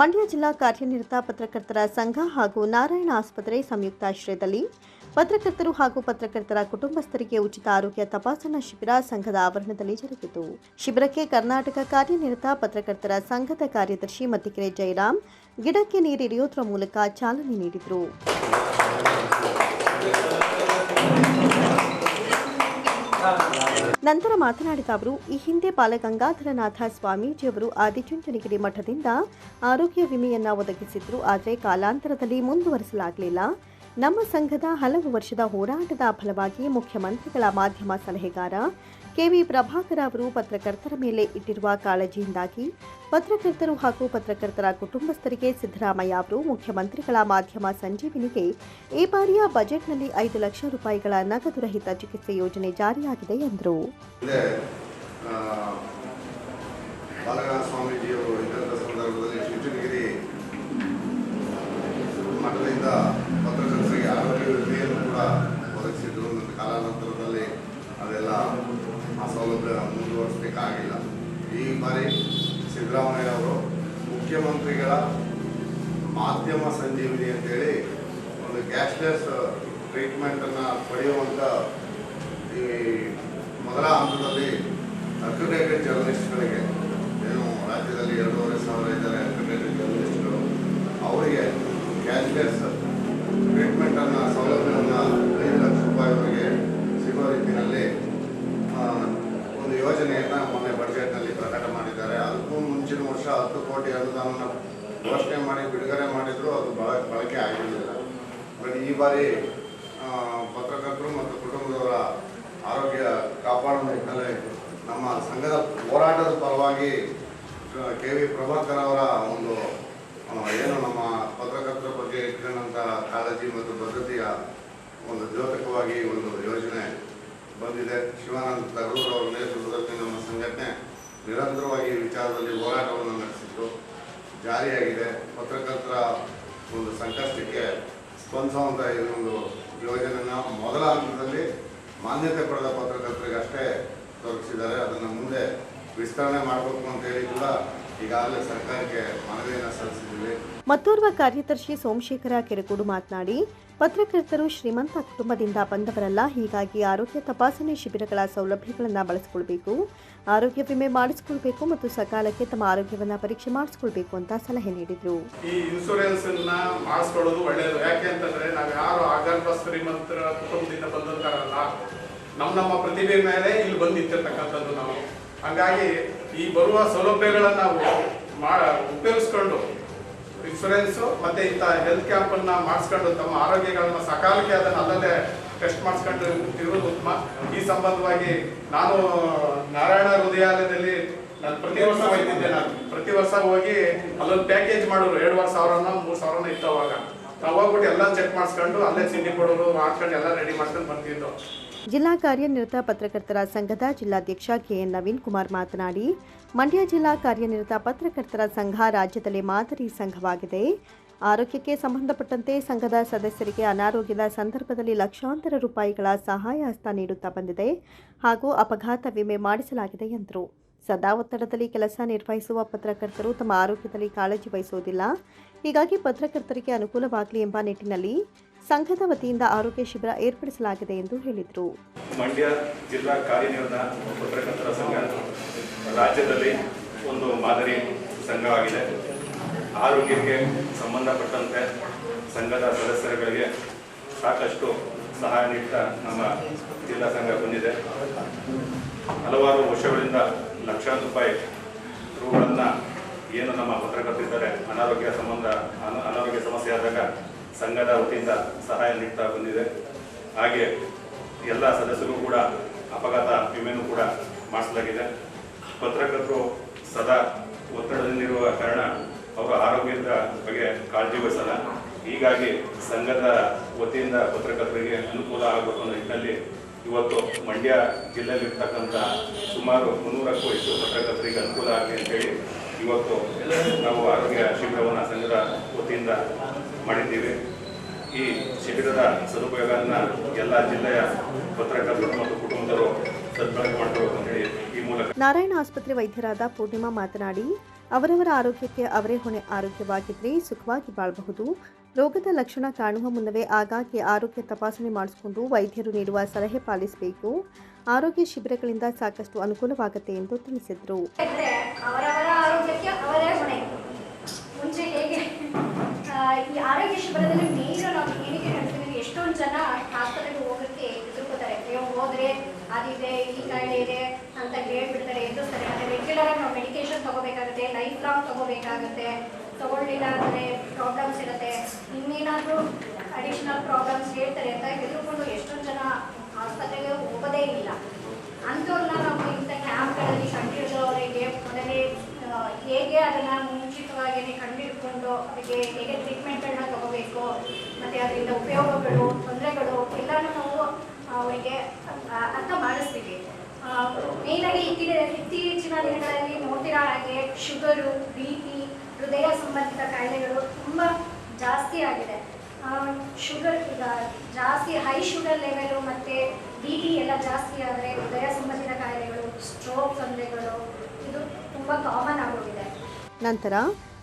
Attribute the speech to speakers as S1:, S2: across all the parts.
S1: ಮಂಡ್ಯ ಜಿಲ್ಲಾ ಕಾರ್ಯನಿರತ ಪತ್ರಕರ್ತರ ಸಂಘ ಹಾಗೂ ನಾರಾಯಣ ಆಸ್ಪತ್ರೆ ಸಂಯುಕ್ತಾಶ್ರಯದಲ್ಲಿ ಪತ್ರಕರ್ತರು ಹಾಗೂ ಪತ್ರಕರ್ತರ ಕುಟುಂಬಸ್ಥರಿಗೆ ಉಚಿತ ಆರೋಗ್ಯ ತಪಾಸಣಾ ಶಿಬಿರ ಸಂಘದ ಆವರಣದಲ್ಲಿ ಜರುಗಿತು. ಶಿಬಿರಕ್ಕೆ ಕರ್ನಾಟಕ ಕಾರ್ಯನಿರತ ಪತ್ರಕರ್ತರ ಸಂಘದ ಕಾರ್ಯದರ್ಶಿ ಮತ್ತಿಕೆರೆ ಜಯರಾಮ್, ಗಿಡಕ್ಕೆ ನೀರಿಡಿಯೋದ್ರ ಮೂಲಕ ಚಾಲನೆ ನೀಡಿದರು. ನಂತರ ಮಾತನಾಡಿದ ಅವರು, ಈ ಹಿಂದೆ ಬಾಲಗಂಗಾಧರನಾಥ ಸ್ವಾಮೀಜಿಯವರು ಆದಿಚುಂಚನಗಿರಿ ಮಠದಿಂದ ಆರೋಗ್ಯ ವಿಮೆಯನ್ನ ಒದಗಿಸಿದ್ರು. ಆದರೆ ಕಾಲಾಂತರದಲ್ಲಿ ಮುಂದುವರಿಸಲಾಗಲಿಲ್ಲ. ನಮ್ಮ ಸಂಘದ ಹಲವು ವರ್ಷದ ಹೋರಾಟದ ಫಲವಾಗಿ ಮುಖ್ಯಮಂತ್ರಿಗಳ ಮಾಧ್ಯಮ ಸಲಹೆಗಾರ ಕೆವಿ ಪ್ರಭಾಕರ್ ಅವರು ಪತ್ರಕರ್ತರ ಮೇಲೆ ಇಟ್ಟಿರುವ ಕಾಳಜಿಯಿಂದಾಗಿ ಪತ್ರಕರ್ತರು ಹಾಗೂ ಪತ್ರಕರ್ತರ ಕುಟುಂಬಸ್ಥರಿಗೆ ಸಿದ್ದರಾಮಯ್ಯ ಅವರು ಮುಖ್ಯಮಂತ್ರಿಗಳ ಮಾಧ್ಯಮ ಸಂಜೀವಿನಿಗೆ ಈ ಬಾರಿಯ ಬಜೆಟ್ನಲ್ಲಿ ಐದು ಲಕ್ಷ ರೂಪಾಯಿಗಳ ನಗದು ರಹಿತ ಚಿಕಿತ್ಸೆ ಯೋಜನೆ ಜಾರಿಯಾಗಿದೆ ಎಂದರು.
S2: ಸಂದರ್ಭದಲ್ಲಿ ಚುಂಚನಗಿರಿ ಮಠದಿಂದ ಪತ್ರಕರ್ತರಿಗೆ ಆರೋಗ್ಯ ವಿಮೆಯನ್ನು ಕೂಡ ಒದಗಿಸಿದ್ರು. ನನ್ನ ಕಾಲಾನಂತರದಲ್ಲಿ ಅದೆಲ್ಲ ಆ ಸೌಲಭ್ಯ ಮುಂದುವರಿಸಲಿಕ್ಕಾಗಿಲ್ಲ. ಈ ಬಾರಿ ಸಿದ್ದರಾಮಯ್ಯ ಅವರು ಮುಖ್ಯಮಂತ್ರಿಗಳ ಮಾಧ್ಯಮ ಸಂಜೀವಿನಿ ಅಂತೇಳಿ ಒಂದು ಕ್ಯಾಶ್ಲೆಸ್ ಟ್ರೀಟ್ಮೆಂಟನ್ನು ಪಡೆಯುವಂಥ ಈ ಮೊದಲ ಹಂತದಲ್ಲಿ ಅಕ್ಯುರೇಟೆಡ್ ಜರ್ನಲಿಸ್ಟ್ಗಳಿಗೆ ಏನು ರಾಜ್ಯದಲ್ಲಿ ಎರಡೂವರೆ ಸಾವಿರ ಇದ್ದಾರೆ ಅಕ್ರಿಡೇಟೆಡ್ ಜರ್ನಲಿಸ್ಟ್ಗಳು ಅವರಿಗೆ ಕ್ಯಾಶ್ಲೆಸ್ ಟ್ರೀಟ್ಮೆಂಟನ್ನು ಸೌಲಭ್ಯವನ್ನು ಐದು ಲಕ್ಷ ರೂಪಾಯಿವರೆಗೆ ಸಿಗೋ ರೀತಿಯಲ್ಲಿ ಆ, ಒಂದು ಯೋಜನೆಯನ್ನು ಮೊನ್ನೆ ಬಜೆಟ್ನಲ್ಲಿ ಪ್ರಕಟ ಮಾಡಿದ್ದಾರೆ. ಅದಕ್ಕೂ ಮುಂಚಿನ ವರ್ಷ ಹತ್ತು ಕೋಟಿ ಅನುದಾನ ಘೋಷಣೆ ಮಾಡಿ ಬಿಡುಗಡೆ ಮಾಡಿದ್ರು. ಅದು ಬಳ ಬಳಕೆ ಆಗಿರಲಿಲ್ಲ. ಬಟ್ ಈ ಬಾರಿ ಪತ್ರಕರ್ತರು ಮತ್ತು ಕುಟುಂಬದವರ ಆರೋಗ್ಯ ಕಾಪಾಡುವ ನಿಟ್ಟಿನಲ್ಲಿ ನಮ್ಮ ಸಂಘದ ಹೋರಾಟದ ಪರವಾಗಿ ಕೆ. ವಿ. ಪ್ರಭಾಕರ್ ಅವರ ಒಂದು ಏನು ನಮ್ಮ ಪತ್ರಕರ್ತರ ಬಗ್ಗೆ ಇಟ್ಕೊಂಡಂಥ ಕಾಳಜಿ ಮತ್ತು ಬದ್ಧತೆಯ ಒಂದು ದ್ಯೋತಕವಾಗಿ ಒಂದು ಬಂದಿದೆ. ಶಿವಾನಂದ ತಗರೂರ್ ಅವರ ನೇತೃತ್ವದಲ್ಲಿ ನಮ್ಮ ಸಂಘಟನೆ ನಿರಂತರವಾಗಿ ವಿಚಾರದಲ್ಲಿ ಹೋರಾಟವನ್ನು ನಡೆಸಿತ್ತು ಜಾರಿಯಾಗಿದೆ. ಪತ್ರಕರ್ತರ ಒಂದು ಸಂಕಷ್ಟಕ್ಕೆ ಸ್ಪಂದಿಸುವಂಥ ಇದೊಂದು ಯೋಜನೆನ ಮೊದಲ ಹಂತದಲ್ಲಿ ಮಾನ್ಯತೆ ಪಡೆದ ಪತ್ರಕರ್ತರಿಗೆ ಅಷ್ಟೇ ದೊರಕಿಸಿದ್ದಾರೆ ಅದನ್ನು ಮುಂದೆ ವಿಸ್ತರಣೆ ಮಾಡಬೇಕು ಅಂತೇಳಿ ಕೂಡ ಈಗಾಗಲೇ ಸರ್ಕಾರಕ್ಕೆ ಮನವಿಯನ್ನು ಸಲ್ಲಿಸಿದ್ದೀವಿ.
S1: ಮತ್ತೋರ್ವ ಕಾರ್ಯದರ್ಶಿ ಸೋಮಶೇಖರ ಕೆರಕೂಡು ಮಾತನಾಡಿ, ಪತ್ರಕರ್ತರು ಶ್ರೀಮಂತ ಕುಟುಂಬದಿಂದ ಬಂದವರಲ್ಲ, ಹೀಗಾಗಿ ಆರೋಗ್ಯ ತಪಾಸಣೆ ಶಿಬಿರಗಳ ಸೌಲಭ್ಯಗಳನ್ನು ಬಳಸಿಕೊಳ್ಬೇಕು, ಆರೋಗ್ಯ ವಿಮೆ ಮಾಡಿಸಿಕೊಳ್ಬೇಕು ಮತ್ತು ಸಕಾಲಕ್ಕೆ ತಮ್ಮ ಆರೋಗ್ಯವನ್ನು ಪರೀಕ್ಷೆ ಮಾಡಿಸಿಕೊಳ್ಬೇಕು ಅಂತ ಸಲಹೆ ನೀಡಿದರು.
S3: ಈ ಇನ್ಶೂರೆನ್ಸ್ ಮಾಡಿಸ್ಕೊಳ್ಳೋದು ಒಳ್ಳೆಯದು ಯಾಕೆ ಅಂತಂದ್ರೆ, ನಾವು ಯಾರು ಆಗರ್ಭ ಶ್ರೀಮಂತರ ಕುಟುಂಬದಿಂದ ಬಂದಂತಾರಲ್ಲ ನಮ್ಮ ನಮ್ಮ ಪ್ರತಿಭೆ ಮೇಲೆ ಇಲ್ಲಿ ಬಂದು ನಿಂತಿರ್ತಕ್ಕಂಥದ್ದು ನಾವು. ಹಂಗಾಗಿ ಈ ಬರುವ ಸೌಲಭ್ಯಗಳನ್ನು ನಾವು ಉಪಯೋಗಿಸ್ಕೊಂಡು ಇನ್ಶೂರೆನ್ಸ್ ಮತ್ತೆ ಇಂಥ ಹೆಲ್ತ್ ಕ್ಯಾಂಪ್ ಅನ್ನ ಮಾಡಿಸ್ಕೊಂಡು ತಮ್ಮ ಆರೋಗ್ಯಗಳನ್ನ ಸಕಾಲಕ್ಕೆ ಅದನ್ನ ಅಲ್ಲಲ್ಲೇ ಟೆಸ್ಟ್ ಮಾಡಿಸ್ಕೊಂಡು ಇರೋದು ಉತ್ತಮ. ಈ ಸಂಬಂಧವಾಗಿ ನಾನು ನಾರಾಯಣ ಹೃದಯಾಲಯದಲ್ಲಿ ನಾನು ಪ್ರತಿ ವರ್ಷ ಹೋಗ್ತಿದ್ದೆ ನಾನು. ಪ್ರತಿ ವರ್ಷ ಹೋಗಿ ಅಲ್ಲೊಂದು ಪ್ಯಾಕೇಜ್ ಮಾಡೋರು ಎರಡುವರೆ ಸಾವಿರನ, ಮೂರು ಸಾವಿರನ ಇತ್ತು ಅವಾಗ. ನಾವು ಹೋಗ್ಬಿಟ್ಟು ಎಲ್ಲ ಚೆಕ್ ಮಾಡಿಸ್ಕೊಂಡು ಅಲ್ಲೇ ಸಿಂಡಿ ಕೊಡೋರು, ಮಾಡ್ಕೊಂಡು ಎಲ್ಲ ರೆಡಿ ಮಾಡ್ಕೊಂಡು ಬರ್ತಿದ್ದೋ
S1: ಜಿಲ್ಲಾ ಕಾರ್ಯನಿರತ ಪತ್ರಕರ್ತರ ಸಂಘದ ಜಿಲ್ಲಾಧ್ಯಕ್ಷ ಕೆಎನ್ ನವೀನ್ ಕುಮಾರ್ ಮಾತನಾಡಿ, ಮಂಡ್ಯ ಜಿಲ್ಲಾ ಕಾರ್ಯನಿರತ ಪತ್ರಕರ್ತರ ಸಂಘ ರಾಜ್ಯದಲ್ಲಿ ಮಾದರಿ ಸಂಘವಾಗಿದೆ. ಆರೋಗ್ಯಕ್ಕೆ ಸಂಬಂಧಪಟ್ಟಂತೆ ಸಂಘದ ಸದಸ್ಯರಿಗೆ ಅನಾರೋಗ್ಯದ ಸಂದರ್ಭದಲ್ಲಿ ಲಕ್ಷಾಂತರ ರೂಪಾಯಿಗಳ ಸಹಾಯ ಹಸ್ತ ನೀಡುತ್ತಾ ಬಂದಿದೆ ಹಾಗೂ ಅಪಘಾತ ವಿಮೆ ಮಾಡಿಸಲಾಗಿದೆ ಎಂದರು. ಸದಾ ಒತ್ತಡದಲ್ಲಿ ಕೆಲಸ ನಿರ್ವಹಿಸುವ ಪತ್ರಕರ್ತರು ತಮ್ಮ ಆರೋಗ್ಯದಲ್ಲಿ ಕಾಳಜಿ ವಹಿಸುವುದಿಲ್ಲ. ಹೀಗಾಗಿ ಪತ್ರಕರ್ತರಿಗೆ ಅನುಕೂಲವಾಗಲಿ ಎಂಬ ನಿಟ್ಟಿನಲ್ಲಿ ಸಂಘದ ವತಿಯಿಂದ ಆರೋಗ್ಯ ಶಿಬಿರ ಏರ್ಪಡಿಸಲಾಗಿದೆ ಎಂದು ಹೇಳಿದರು.
S4: ಮಂಡ್ಯ ಜಿಲ್ಲಾ ಕಾರ್ಯನಿರ್ವಹಣ ಪತ್ರಕರ್ತರ ಸಂಘ ರಾಜ್ಯದಲ್ಲಿ ಒಂದು ಮಾದರಿ ಸಂಘವಾಗಿದೆ. ಆರೋಗ್ಯಕ್ಕೆ ಸಂಬಂಧಪಟ್ಟಂತೆ ಸಂಘದ ಸದಸ್ಯರುಗಳಿಗೆ ಸಾಕಷ್ಟು ಸಹಾಯ ನೀಡ್ತಾ ನಮ್ಮ ಜಿಲ್ಲಾ ಸಂಘ ಬಂದಿದೆ. ಹಲವಾರು ವರ್ಷಗಳಿಂದ ಲಕ್ಷಾಂತರ ರೂಪಾಯಿ ರೂಗಳನ್ನು ಏನು ನಮ್ಮ ಪತ್ರಕರ್ತರಿದ್ದಾರೆ, ಅನಾರೋಗ್ಯ ಸಂಬಂಧ, ಅನ- ಅನಾರೋಗ್ಯ ಸಮಸ್ಯೆ ಆದಾಗ ಸಂಘದ ವತಿಯಿಂದ ಸಹಾಯ ನೀಡ್ತಾ ಬಂದಿದೆ. ಹಾಗೆ ಎಲ್ಲ ಸದಸ್ಯರು ಕೂಡ ಅಪಘಾತ ವಿಮೆಯನ್ನು ಕೂಡ ಮಾಡಿಸಲಾಗಿದೆ. ಪತ್ರಕರ್ತರು ಸದಾ ಒತ್ತಡದಲ್ಲಿರುವ ಕಾರಣ ಅವರ ಆರೋಗ್ಯದ ಬಗ್ಗೆ ಕಾಳಜಿ ವಹಿಸಲ್ಲ. ಹೀಗಾಗಿ ಸಂಘದ ವತಿಯಿಂದ ಪತ್ರಕರ್ತರಿಗೆ ಅನುಕೂಲ ಆಗಬೇಕು ಅನ್ನೋ ನಿಟ್ಟಿನಲ್ಲಿ ಇವತ್ತು ಮಂಡ್ಯ ಜಿಲ್ಲೆಯಲ್ಲಿರ್ತಕ್ಕಂಥ ಸುಮಾರು ಮುನ್ನೂರಕ್ಕೂ ಹೆಚ್ಚು ಪತ್ರಕರ್ತರಿಗೆ ಅನುಕೂಲ ಆಗಲಿ ಅಂತೇಳಿ ಇವತ್ತು ನಾವು ಆರೋಗ್ಯ ಶಿಬಿರವನ್ನು ಸಂಘದ ವತಿಯಿಂದ ಮಾಡಿದ್ದೀವಿ. ಈ ಶಿಬಿರದ ಸದುಪಯೋಗವನ್ನು ಎಲ್ಲ ಜಿಲ್ಲೆಯ ಪತ್ರಕರ್ತರು ಮತ್ತು ಕುಟುಂಬದರು ಸದ್ಬಳಕೆ ಮಾಡಬೇಕು ಅಂತ ಹೇಳಿ ಈ ಮೂಲಕ
S1: ನಾರಾಯಣ ಆಸ್ಪತ್ರೆ ವೈದ್ಯರಾದ ಪೂರ್ಣಿಮಾ ಮಾತನಾಡಿ ಅವರವರ ಆರೋಗ್ಯಕ್ಕೆ ಅವರೇ ಹೊಣೆ ಆರೋಗ್ಯವಾಗಿದ್ದರೆ ಸುಖವಾಗಿ ಬಾಳಬಹುದು. ರೋಗದ ಲಕ್ಷಣ ಕಾಣುವ ಮುನ್ನವೇ ಆಗಾಗ್ಗೆ ಆರೋಗ್ಯ ತಪಾಸಣೆ ಮಾಡಿಸಿಕೊಂಡು ವೈದ್ಯರು ನೀಡುವ ಸಲಹೆ ಪಾಲಿಸಬೇಕು. ಆರೋಗ್ಯ ಶಿಬಿರಗಳಿಂದ ಸಾಕಷ್ಟು ಅನುಕೂಲವಾಗುತ್ತೆ ಎಂದು ತಿಳಿಸಿದರು
S5: ಇದ್ರೆ ಅವರವರ ಆರೋಗ್ಯಕ್ಕೆ ಅವರೇ ಹೊಣೆ ಮುಂಚೆ ಹೇಗೆ ಆ, ಈ ಆರೋಗ್ಯ ಶಿಬಿರದಲ್ಲಿ ಮೇನ್ ನಾವು ಏನಿಗೆ ಹೇಳ್ತೀವಿ, ಎಷ್ಟೊಂದು ಜನ ಆಸ್ಪತ್ರೆಗೆ ಹೋಗೋಕ್ಕೆ ಹೆದರ್ಕೋತಾರೆ. ನೀವು ಹೋದ್ರೆ ಅದಿದೆ, ಈ ಕಾಯಿಲೆ ಇದೆ ಅಂತ ಹೇಳ್ಬಿಡ್ತಾರೆ. ಎದುರಿಸ್ತಾರೆ ಮತ್ತೆ ರೆಗ್ಯುಲರ್ ಆಗಿ ನಾವು ಮೆಡಿಕೇಶನ್ ತಗೋಬೇಕಾಗುತ್ತೆ ಲೈಫ್ ಲಾಂಗ್ ತಗೋಬೇಕಾಗುತ್ತೆ. ತಗೊಳ್ಳಿಲ್ಲ ಅಂದರೆ ಪ್ರಾಬ್ಲಮ್ಸ್ ಇರುತ್ತೆ. ಇನ್ನೇನಾದರೂ ಅಡಿಷನಲ್ ಪ್ರಾಬ್ಲಮ್ಸ್ ಹೇಳ್ತಾರೆ ಅಂತ ಹೆದರ್ಕೊಂಡು ಎಷ್ಟೊಂದು ಜನ ಆಸ್ಪತ್ರೆಗೆ ಹೋಗೋದೇ ಇಲ್ಲ. ಅಂಥವ್ರನ್ನ ನಾವು ಇಂಥ ಕ್ಯಾಂಪ್ಗಳಲ್ಲಿ ಕಂಡಿಡಿದವರಿಗೆ ಮೊದಲೇ ಆ, ಹೇಗೆ ಅದನ್ನು ಮುಂಚಿತವಾಗಿ ಅವರಿಗೆ ಹೇಗೆ ಟ್ರೀಟ್ಮೆಂಟ್ಗಳನ್ನ ತಗೋಬೇಕು, ಮತ್ತು ಅದರಿಂದ ಉಪಯೋಗಗಳು, ತೊಂದರೆಗಳು, ಎಲ್ಲಾನು ನಾವು ಅವರಿಗೆ ಅರ್ಥ ಮಾಡಿಸ್ತೀವಿ. ಮೇಲಾಗಿ ಇತ್ತೀಚಿನ ಇತ್ತೀಚಿನ ದಿನಗಳಲ್ಲಿ ನೋಡ್ತಿರೋ ಹಾಗೆ ಶುಗರು ಬಿ ಪಿ ಹೃದಯ ಸಂಬಂಧಿತ ಕಾಯಿಲೆಗಳು ತುಂಬ ಜಾಸ್ತಿ ಆಗಿದೆ. ಶುಗರ್, ಈಗ ಜಾಸ್ತಿ ಹೈ ಶುಗರ್ ಲೆವೆಲು ಮತ್ತು ಬಿ ಪಿ ಎಲ್ಲ ಜಾಸ್ತಿ ಆದರೆ ಹೃದಯ ಸಂಬಂಧಿತ ಕಾಯಿಲೆಗಳು ಸ್ಟ್ರೋಕ್ ತೊಂದರೆಗಳು, ಇದು ತುಂಬ ಕಾಮನ್ ಆಗೋಗಿದೆ.
S1: ನಂತರ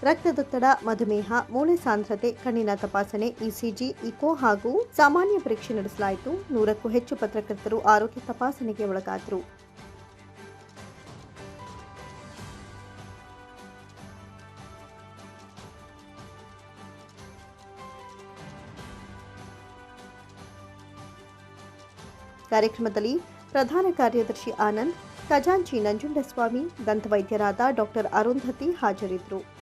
S1: ರಕ್ತದೊತ್ತಡ, ಮಧುಮೇಹ, ಮೂಳೆ ಸಾಂದ್ರತೆ, ಕಣ್ಣಿನ ತಪಾಸಣೆ ಇಸಿಜಿ ಇಕೋ ಹಾಗೂ ಸಾಮಾನ್ಯ ಪರೀಕ್ಷೆ ನಡೆಸಲಾಯಿತು. ನೂರಕ್ಕೂ ಹೆಚ್ಚು ಪತ್ರಕರ್ತರು ಆರೋಗ್ಯ ತಪಾಸಣೆಗೆ ಒಳಗಾದರು. ಕಾರ್ಯಕ್ರಮದಲ್ಲಿ ಪ್ರಧಾನ ಕಾರ್ಯದರ್ಶಿ ಆನಂದ್, ಖಜಾಂಚಿ ನಂಜುಂಡಸ್ವಾಮಿ, ದಂತವೈದ್ಯರಾದ ಡಾಕ್ಟರ್ ಅರುಂಧತಿ ಹಾಜರಿದ್ದರು.